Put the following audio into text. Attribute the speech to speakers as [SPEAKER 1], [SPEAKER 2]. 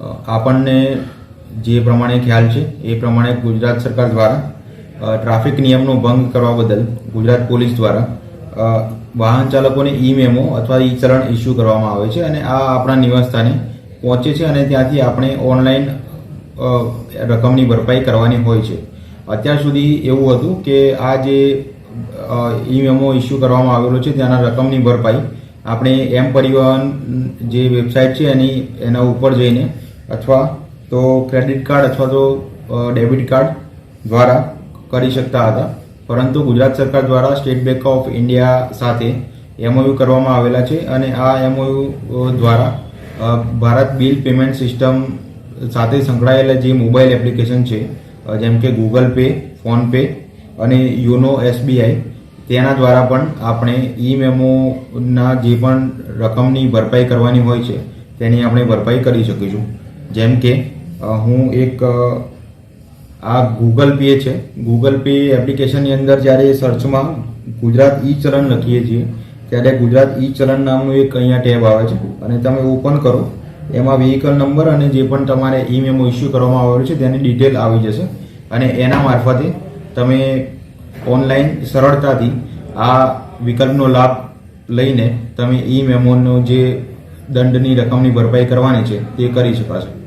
[SPEAKER 1] આપણને જે પ્રમાણે ખ્યાલ છે, એ પ્રમાણે ગુજરાત સરકાર દ્વારા ટ્રાફિક નિયમનો ભંગ કરવા બદલ ગુજરાત પોલીસ દ્વારા વાહન ચાલકોને ઈ મેમો અથવા ઈ ચલણ ઇસ્યુ કરવામાં આવે છે અને આ આપણા નિવાસસ્થાને પહોંચે છે અને ત્યાંથી આપણે ઓનલાઈન રકમની ભરપાઈ કરવાની હોય છે. અત્યાર સુધી એવું હતું કે આ જે ઈ મેમો ઇસ્યુ કરવામાં આવેલો છે, ત્યાંના રકમની ભરપાઈ આપણે એમ પરિવહન જે વેબસાઇટ છે એની, એના ઉપર જઈને અથવા તો ક્રેડિટ કાર્ડ અથવા તો ડેબિટ કાર્ડ દ્વારા કરી શકતા હતા. પરંતુ ગુજરાત સરકાર દ્વારા સ્ટેટ બેંક ઓફ ઇન્ડિયા સાથે એમઓયુ કરવામાં આવેલા છે અને આ એમઓયુ દ્વારા ભારત બિલ પેમેન્ટ સિસ્ટમ સાથે સંકળાયેલા જે મોબાઈલ એપ્લિકેશન છે જેમ કે ગૂગલ પે, ફોનપે અને યોનો એસબીઆઈ, તેના દ્વારા પણ આપણે ઈ મેમોના જે પણ રકમની ભરપાઈ કરવાની હોય છે, તેની આપણે ભરપાઈ કરી શકીશું. જેમ કે હું એક આ ગૂગલ પે છે. ગૂગલ પે એપ્લિકેશનની અંદર જ્યારે સર્ચમાં ગુજરાત ઈ ચલણ લખીએ છીએ, ત્યારે ગુજરાત ઈ ચલણ નામનું એક અહીંયા ટેબ આવે છે. અને તમે ઓપન કરો. એમાં વ્હીકલ નંબર અને જે પણ તમારે ઈ મેમો ઇસ્યુ કરવામાં આવેલો છે, તેની ડિટેલ આવી જશે. અને એના મારફતે તમે ઓનલાઈન સરળતાથી આ વિકલ્પનો લાભ લઈને તમે ઈ મેમોનો જે દંડની રકમની ભરપાઈ કરવાની છે તે કરી શકાશે.